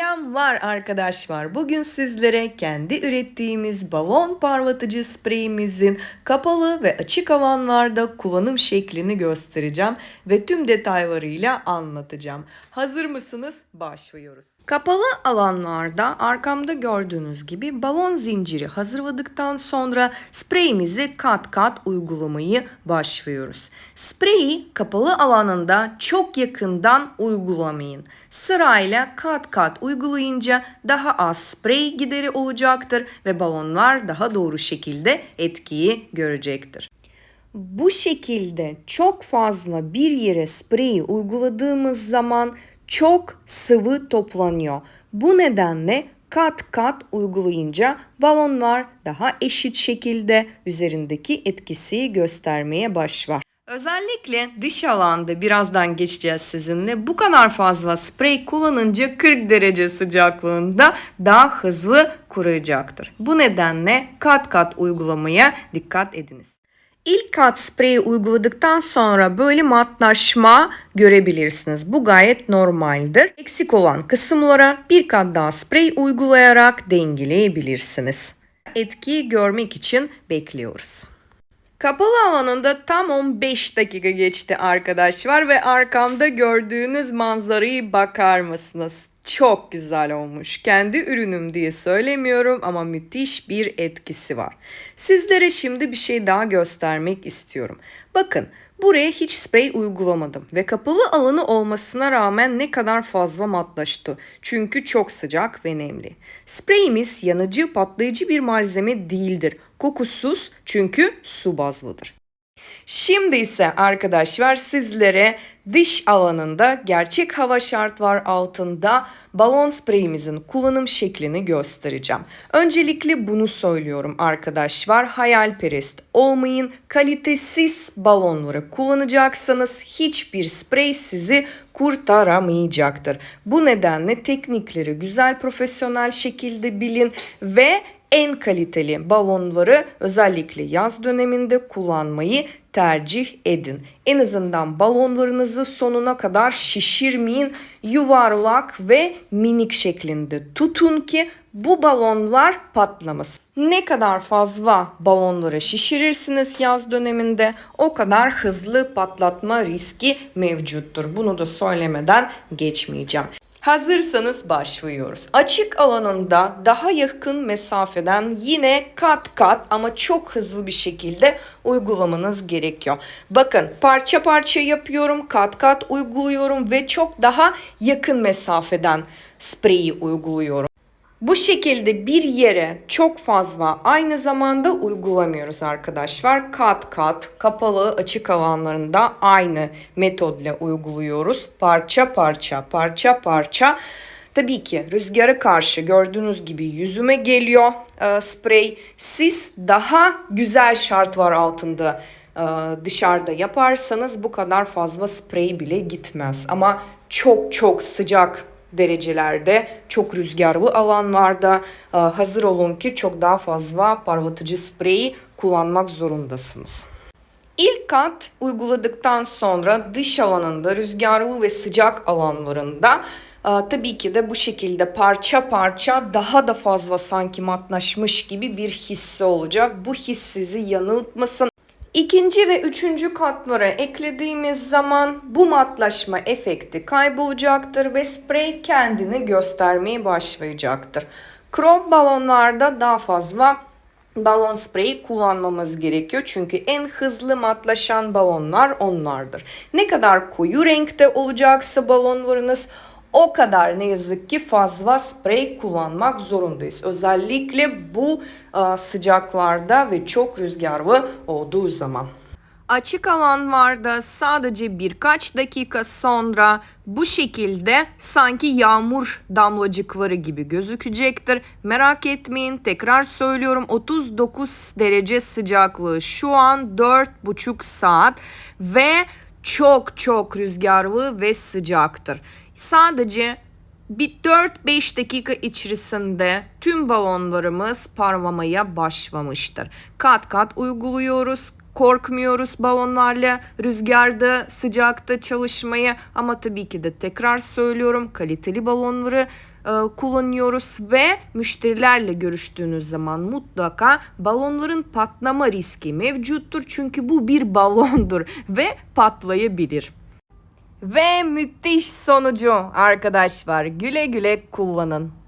Selamlar arkadaşlar. Bugün sizlere kendi ürettiğimiz balon parlatıcı spreyimizin kapalı ve açık alanlarda kullanım şeklini göstereceğim ve tüm detaylarıyla anlatacağım. Hazır mısınız? Başlıyoruz. Kapalı alanlarda arkamda gördüğünüz gibi balon zinciri hazırladıktan sonra spreyimizi kat kat uygulamayı başlıyoruz. Spreyi kapalı alanında çok yakından uygulamayın. Sırayla kat kat uygulayınca daha az sprey gideri olacaktır ve balonlar daha doğru şekilde etkiyi görecektir. Bu şekilde çok fazla bir yere spreyi uyguladığımız zaman çok sıvı toplanıyor. Bu nedenle kat kat uygulayınca balonlar daha eşit şekilde üzerindeki etkisi göstermeye başlar. Özellikle dış alanda birazdan geçeceğiz sizinle. Bu kadar fazla sprey kullanınca 40 derece sıcaklığında daha hızlı kuruyacaktır. Bu nedenle kat kat uygulamaya dikkat ediniz. İlk kat spreyi uyguladıktan sonra böyle matlaşma görebilirsiniz. Bu gayet normaldir. Eksik olan kısımlara bir kat daha sprey uygulayarak dengeleyebilirsiniz. Etkiyi görmek için bekliyoruz. Kapalı alanında tam 15 dakika geçti arkadaşlar ve arkamda gördüğünüz manzarayı bakar mısınız? Çok güzel olmuş. Kendi ürünüm diye söylemiyorum ama müthiş bir etkisi var. Sizlere şimdi bir şey daha göstermek istiyorum. Bakın Buraya hiç sprey uygulamadım ve kapalı alanı olmasına rağmen ne kadar fazla matlaştı. Çünkü çok sıcak ve nemli. Spreyimiz yanıcı patlayıcı bir malzeme değildir. Kokusuz çünkü su bazlıdır. Şimdi ise arkadaşlar sizlere dış alanında gerçek hava şartlar altında balon spreyimizin kullanım şeklini göstereceğim. Öncelikle bunu söylüyorum arkadaşlar. Hayalperest olmayın. Kalitesiz balonları kullanacaksanız hiçbir sprey sizi kurtaramayacaktır. Bu nedenle teknikleri güzel profesyonel şekilde bilin ve en kaliteli balonları özellikle yaz döneminde kullanmayı tercih edin. En azından balonlarınızı sonuna kadar şişirmeyin. Yuvarlak ve minik şeklinde tutun ki bu balonlar patlamasın. Ne kadar fazla balonları şişirirsiniz yaz döneminde o kadar hızlı patlatma riski mevcuttur. Bunu da söylemeden geçmeyeceğim. Hazırsanız başlıyoruz. Açık alanında daha yakın mesafeden yine kat kat ama çok hızlı bir şekilde uygulamanız gerekiyor. Bakın parça parça yapıyorum, kat kat uyguluyorum ve çok daha yakın mesafeden spreyi uyguluyorum. Bu şekilde bir yere çok fazla aynı zamanda uygulamıyoruz arkadaşlar. Kat kat kapalı açık alanlarında aynı metodla uyguluyoruz. Parça parça parça parça. Tabii ki rüzgara karşı gördüğünüz gibi yüzüme geliyor e, sprey. Siz daha güzel şartlar altında e, dışarıda yaparsanız bu kadar fazla sprey bile gitmez. Ama çok çok sıcak derecelerde çok rüzgarlı alanlarda e, hazır olun ki çok daha fazla parlatıcı spreyi kullanmak zorundasınız. İlk kat uyguladıktan sonra dış alanında rüzgarlı ve sıcak alanlarında e, tabii ki de bu şekilde parça parça daha da fazla sanki matlaşmış gibi bir hissi olacak. Bu his sizi yanıltmasın. İkinci ve üçüncü katlara eklediğimiz zaman bu matlaşma efekti kaybolacaktır ve sprey kendini göstermeye başlayacaktır. Krom balonlarda daha fazla balon spreyi kullanmamız gerekiyor. Çünkü en hızlı matlaşan balonlar onlardır. Ne kadar koyu renkte olacaksa balonlarınız o kadar ne yazık ki fazla sprey kullanmak zorundayız. Özellikle bu a, sıcaklarda ve çok rüzgarlı olduğu zaman. Açık alan vardı sadece birkaç dakika sonra bu şekilde sanki yağmur damlacıkları gibi gözükecektir. Merak etmeyin tekrar söylüyorum 39 derece sıcaklığı şu an 4,5 saat ve çok çok rüzgarlı ve sıcaktır. Sadece bir 4-5 dakika içerisinde tüm balonlarımız parlamaya başlamıştır. Kat kat uyguluyoruz. korkmuyoruz balonlarla rüzgarda, sıcakta çalışmaya ama tabii ki de tekrar söylüyorum kaliteli balonları e, kullanıyoruz ve müşterilerle görüştüğünüz zaman mutlaka balonların patlama riski mevcuttur. Çünkü bu bir balondur ve patlayabilir. Ve müthiş sonucu arkadaşlar güle güle kullanın.